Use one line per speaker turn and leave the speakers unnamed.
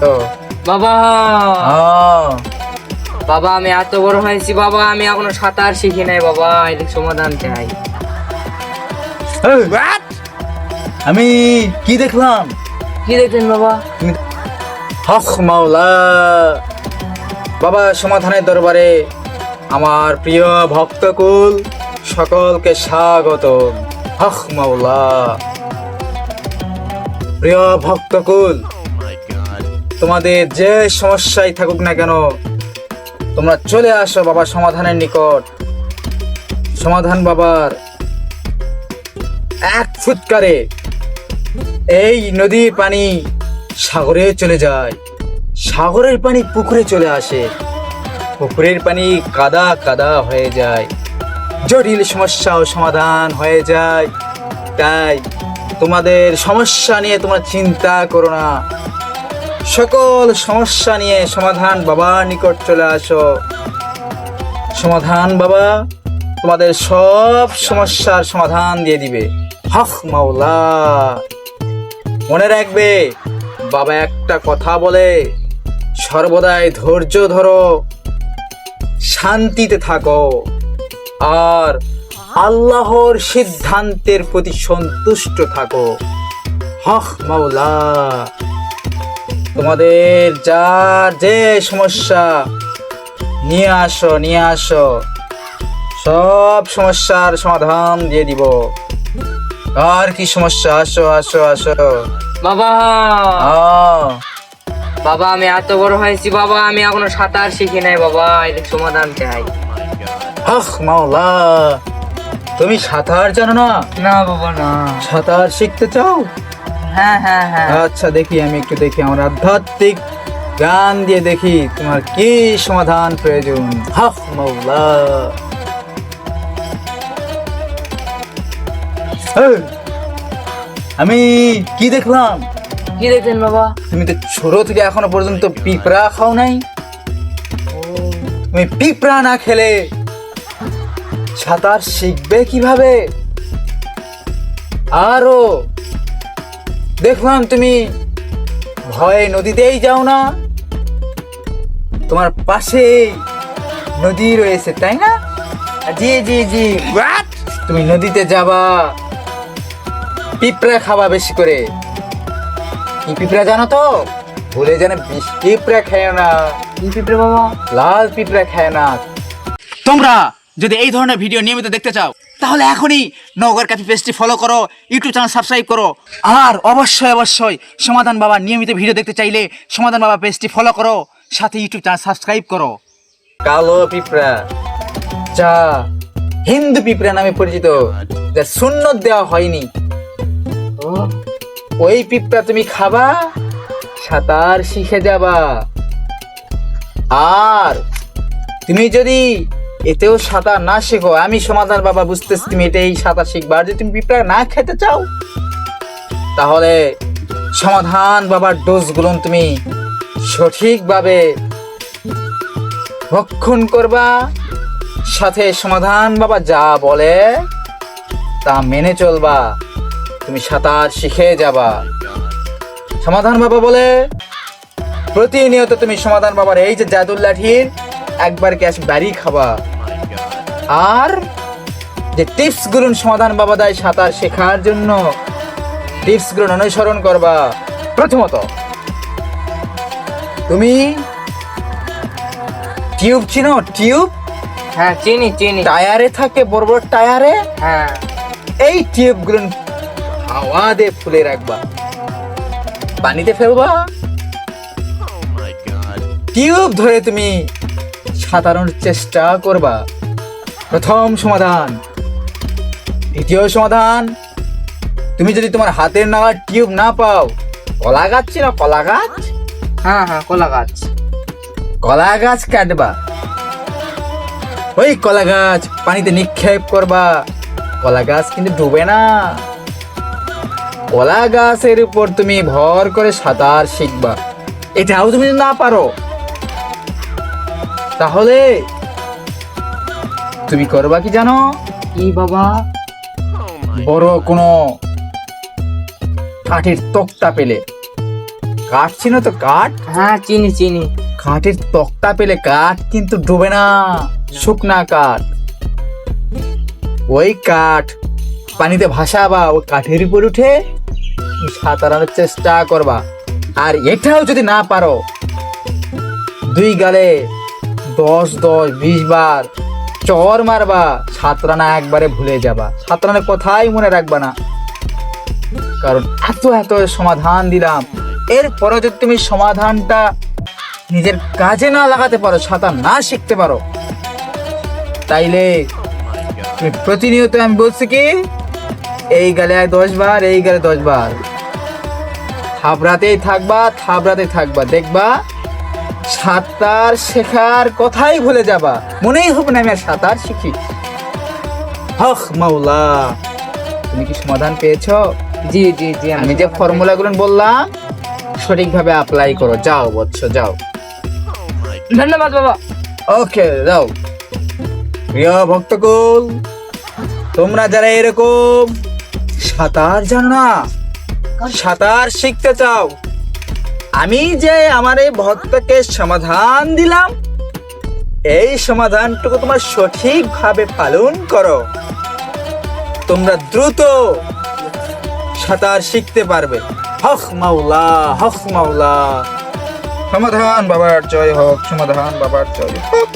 তো।
বাবা। বাবা আমি এত বড় হয়েছি বাবা আমি এখনও সাঁতার শিখি নাই বাবা এদিক সমাধান চাই।
আমি কি দেখলাম?
কি দেখলেন বাবা?
তুমি হক মাওলা। বাবা সমাধানের দরবারে আমার প্রিয় ভক্তকুল সকলকে স্বাগত। হক মাওলা। প্রিয় ভক্তকুল তোমাদের যে সমস্যাই থাকুক না কেন, তোমরা চলে আসো বাবা সমাধানের নিকট। সমাধান বাবার এক ফুৎকারে এই নদীর পানি সাগরে চলে যায়। সাগরের পানি পুকুরে চলে আসে। পুকুরের পানি কাদা কাদা হয়ে যায়। জটিল সমস্যাও সমাধান হয়ে যায়। তাই তোমাদের সমস্যা নিয়ে তোমরা চিন্তা করো না। সকল সমস্যা নিয়ে সমাধান বাবার নিকট চলে আসো। সমাধান বাবা তোমাদের সব সমস্যার সমাধান দিয়ে দিবে। হক মাওলা। মনে রাখবে, বাবা একটা কথা বলে, সর্বদাই ধৈর্য ধরো, শান্তিতে থাকো। আর আল্লাহর সিদ্ধান্তের প্রতি সন্তুষ্ট থাকো। হক মাওলা। তোমাদের যার যে সমস্যা নিয়ে আসো নিয়ে আসো। সব সমস্যার সমাধান দিয়ে দিব। আর কি সমস্যা? আসো আসো আসো।
বাবা! বাবা আমি এত বড় হয়েছি বাবা আমি এখনও সাঁতার শিখি নাই বাবা এদিক সমাধান চাই।
আহ মাওলা! তুমি সাঁতার জানো না?
না বাবা না।
সাঁতার শিখতে চাও?
হ্যাঁ হ্যাঁ হ্যাঁ।
আচ্ছা দেখি আমি একটু দেখি আমার আধ্যাত্মিক গান দিয়ে দেখি তোমার কি সমাধান প্রয়োজন। হাফ মাওলা। আমি কি দেখলাম?
কি দেখলেন বাবা?
তুমি তো ছোট থেকে এখনও পর্যন্ত পিঁপড়া খাও নাই। তুমি পিঁপড়া না খেলে সাঁতার শিখবে কীভাবে? আরও দেখলাম তুমি ভয়ে নদীতেই যাও না। তোমার পাশে নদী রয়েছে তাই না? জি জি জি। তুমি নদীতে যাবা। পিঁপড়া খাবা বেশি করে। কি পিঁপড়া জানো তো? ভুলে যেন বিষ পিঁপড়া খায় না।
কি পিঁপড়ে বাবা?
লাল পিঁপড়া খায় না।
তোমরা যদি এই ধরনের ভিডিও নিয়মিত দেখতে চাও, তাহলে এখনই নগর ক্যাফে পেজটি ফলো করো ইউটিউব চ্যানেল সাবস্ক্রাইব করো। আর অবশ্যই অবশ্যই সমাধান বাবা নিয়মিত ভিডিও দেখতে চাইলে সমাধান বাবা পেজটি ফলো করো, সাথে ইউটিউব চ্যানেল সাবস্ক্রাইব করো।
কালো পিঁপড়া যা হিন্দু পিঁপড়া নামে পরিচিত, যা শূন্য দেওয়া হয়নি। ওই পিঁপড়া তুমি খাবা, সাঁতার শিখে যাবা। আর তুমি যদি এতেও সাঁতার না শেখো। আমি সমাধান বাবা, বুঝতেছি তুমি এটাই সাঁতার শিখবা। আর যদি তুমি পিঁপড়া না খেতে চাও, তাহলে সমাধান বাবার ডোজগুলো তুমি সঠিকভাবে ভক্ষণ করবা। সাথে সমাধান বাবা যা বলে, তা মেনে চলবা। তুমি সাঁতার শিখে যাবা। সমাধান বাবা বলে, প্রতিনিয়ত তুমি সমাধান বাবার এই যে জাদুর লাঠির একবার ক্যাশ বাড়ি খাবা? আর যে টিপসগুলো সমাধান বাবা দেয় সাঁতার শেখার জন্য। টিপসগুলো অনুসরণ করবা। প্রথমত তুমি টিউব চিনো? টিউব?
হ্যাঁ চিনি চিনি।
টায়ারে থাকে বড় বড় টায়ারে?
হ্যাঁ।
এই টিউবগুলো হাওয়া দিয়ে ফুলে রাখবা। পানিতে ফেলবা। টিউব ধরে তুমি সাঁতানোর চেষ্টা করবা। প্রথম সমাধান। দ্বিতীয় সমাধান। তুমি যদি তোমার হাতের নালা টিউব না পাও কলা গাছ ছিল কলা গাছ
হ্যাঁ হ্যাঁ কলা গাছ
কলা গাছ কাটবা। ওই কলা গাছ পানিতে নিক্ষেপ করবা। কলা গাছ কিন্তু ডুবে না। কলা গাছের উপর তুমি ভর করে সাঁতার শিখবা। এটাও তুমি যদি না পারো তাহলে তুমি করবা কি জানো?
কি বাবা?
বড় কোনো কাঠের তক্তা পেলে। কাঠ চিনো তো কাঠ?
হ্যাঁ চিনি চিনি।
কাঠের তক্তা পেলে কাঠ কিন্তু ডুবে না। শুকনা কাঠ। ওই কাঠ পানিতে ভাসাবা ওই কাঠের উপর উঠে সাঁতারানোর চেষ্টা করবা। আর এটাও যদি না পারো দুই গালে দশ দশ বিশ বার চর মারবা, সাঁতরানা একবারে ভুলে যাবা। সাঁতরানোর কথাই মনে রাখবা না। কারণ এত এত সমাধান দিলাম। এরপরে যদি তুমি সমাধানটা নিজের কাজে না লাগাতে পারো, সাঁতার না শিখতে পারো, তাইলে তুমি প্রতিনিয়ত আমি বলছি কি, এই গালে দশ বার, এই গালে দশ বার। থাবড়াতেই থাকবা থাবড়াতেই থাকবা। দেখবা সাঁতার শেখার কথাই ভুলে যাবা। মনেই হবে না আমি আর সাঁতার শিখি। হখ মাওলা তুমি কি সমাধান পেয়েছ?
জি জি জি
আমি যে ফর্মুলাগুলো বললাম সঠিকভাবে অ্যাপ্লাই করো। যাও বৎস যাও।
ধন্যবাদ বাবা।
ওকে যাও। প্রিয় ভক্তকুল তোমরা যারা এরকম সাঁতার জানো না সাঁতার শিখতে চাও আমি যে আমার এই ভক্তকে সমাধান দিলাম, এই সমাধানটুকু তোমার সঠিকভাবে পালন করো। তোমরা দ্রুত সাঁতার শিখতে পারবে। হক মাওলা হক মাওলা। সমাধান বাবার জয় হোক, সমাধান বাবার জয় হোক।